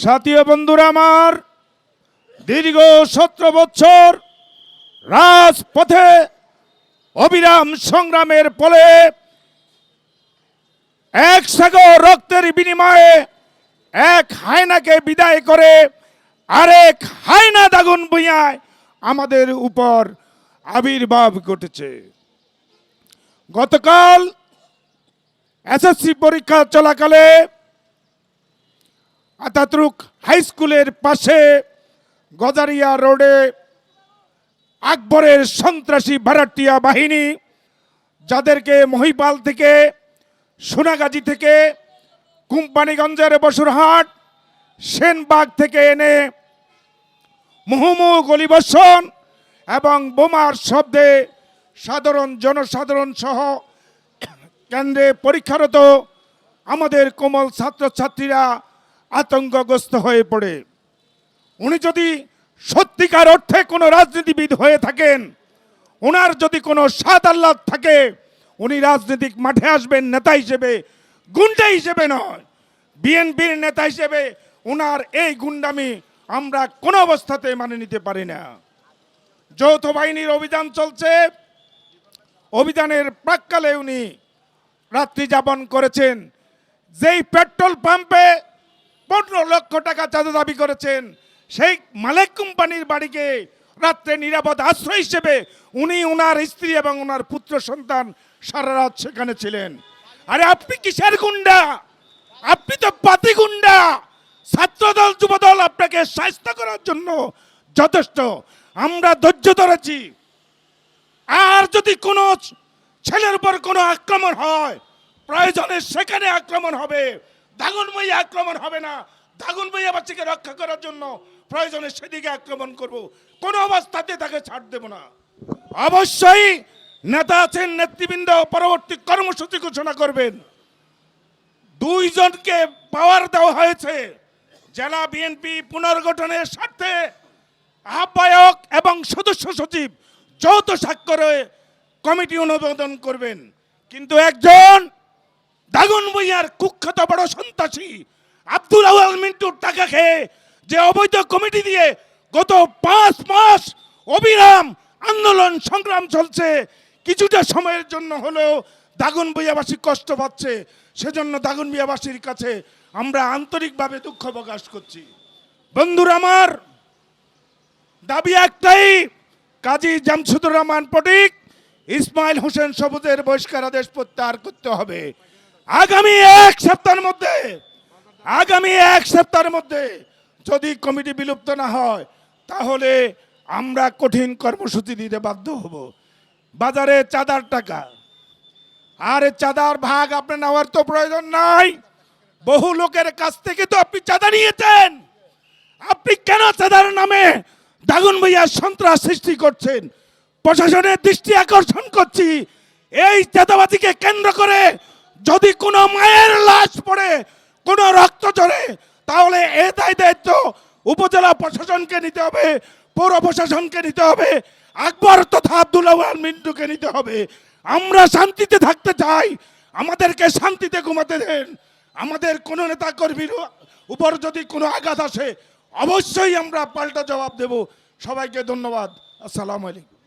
সাথী ও বন্ধুরা আমার, দীর্ঘ সতেরো বছর রাজপথে অবিরাম সংগ্রামের ফলে এক সাগর রক্তের বিনিময়ে এক হায়নাকে বিদায় করে আরেক হায়না দাগুন ভুইয়ায় আমাদের উপর আবির্ভাব ঘটেছে। গতকাল এসএসসি পরীক্ষা চলাকালে আতাতুরুক হাই স্কুলের পাশে গজারিয়া রোডে আকবরের সন্ত্রাসী ভাড়াটিয়া বাহিনী, যাদেরকে মহিপাল থেকে, সোনাগাজী থেকে, কোম্পানিগঞ্জের বসুরহাট, সেনবাগ থেকে এনে মুহুমুহু গলিবর্ষণ এবং বোমার শব্দে সাধারণ জনসাধারণ সহ কেন্দ্রে পরীক্ষারত আমাদের কোমল ছাত্রছাত্রীরা আতঙ্কগ্রস্ত হয়ে পড়ে। উনি যদি সত্যিকার অর্থে কোনো রাজনীতিবিদ হয়ে থাকেন ওনার যদি কোনো স্বাদ আহ্লাদ থাকে, উনি রাজনৈতিক মাঠে আসবেন নেতা হিসেবে, গুন্ডা হিসেবে নয়, বিএনপির নেতা হিসেবে ওনার এই গুন্ডামি আমরা কোনো অবস্থাতে মানে নিতে পারি না। যৌথ বাহিনীর অভিযান চলছে। অভিযানের প্রাককালে উনি রাত্রি যাপন করেছেন। যেই পেট্রোল পাম্পে পনেরো লক্ষ টাকা চাঁদা দাবি করেছেন। সেই মালিক কোম্পানির বাড়িকে রাত্রে নিরাপদ আশ্রয় হিসেবে উনি ওনার স্ত্রী এবং ওনার পুত্র সন্তান সারা রাত সেখানে ছিলেন। আরে আপনি কিসের গুন্ডা? আপনি তো পাতি গুন্ডা। ছাত্রদল, যুবদল আপনাকে স্বাস্থ্য করার জন্য যথেষ্ট। আমরা ধৈর্য ধরেছি। আর যদি কোনো ছেলের উপর কোনো আক্রমণ হয়, প্রয়োজনে সেখানে আক্রমণ হবে। দাগনময়ী আক্রমণ হবে না। দাগনময়ী বাচ্চাকে রক্ষা করার জন্য প্রয়োজনে সেদিকে আক্রমণ করব। কোনো অবস্থাতে তাকে ছাড় দেব না। অবশ্যই নেতা আছেন, নেতৃবৃন্দ, পরবর্তী কর্মসূচি ঘোষণা করবেন। দুইজনকে পাওয়ার দেওয়া হয়েছে। জেলা বিএনপি পুনর্গঠনের স্বার্থে আহ্বায়ক এবং সদস্য সচিব যৌথ স্বাক্ষরে কমিটি অনুমোদন করবেন। কিন্তু একজন দাগন বইয়ার কুখ্যাত বড় সন্ত্রাসী আব্দুল আওয়াল মিন্টুর টাকা খেয়ে যে অবৈধ কমিটি দিয়ে গত পাঁচ মাস অবিরাম আন্দোলন সংগ্রাম চলছে, কিছুটা সময়ের জন্য হলেও দাগন বইয়াবাসী কষ্ট পাচ্ছে, সেজন্য দাগন বিয়াবাসীর কাছে আমরা আন্তরিকভাবে দুঃখ প্রকাশ করছি। বন্ধুরা আমার, দাবি একটাই, কাজী জামসুদুর রহমান পটিক, ইসমাইল হোসেন সবুজের বহিষ্কার আদেশ প্রত্যাহার করতে হবে। আগামী এক সপ্তাহের মধ্যে, আগামী এক সপ্তাহের মধ্যে যদি কমিটি বিলুপ্ত না হয়, তাহলে আমরা কঠিন কর্মসূচি দিতে বাধ্য হব। বাজারে চাঁদার টাকা। আর চাঁদার ভাগ আপনার নেওয়ার তো প্রয়োজন নাই। বহু লোকের কাছ থেকে তো আপনি চাঁদা নিয়েছেন। আপনি কেন চাঁদার নামে দাগুন ভাইয়া সন্ত্রাস সৃষ্টি করছেন? প্রশাসনের দৃষ্টি আকর্ষণ করছি। এই চাঁদাবাজিকে কেন্দ্র করে যদি কোনো মায়ের লাশ পড়ে, কোনো রক্ত ঝরে, তাহলে এ দায় দায়িত্ব উপজেলা প্রশাসনকে নিতে হবে, পৌর প্রশাসনকে নিতে হবে, আকবর তথা আব্দুল্লাহ মিন্টুকে নিতে হবে। আমরা শান্তিতে থাকতে চাই, আমাদেরকে শান্তিতে ঘুমাতে দেন। আমাদের কোনো নেতা কর্মীর উপর যদি কোনো আঘাত আসে, অবশ্যই আমরা পাল্টা জবাব দেব। সবাইকে ধন্যবাদ। আসসালামু আলাইকুম।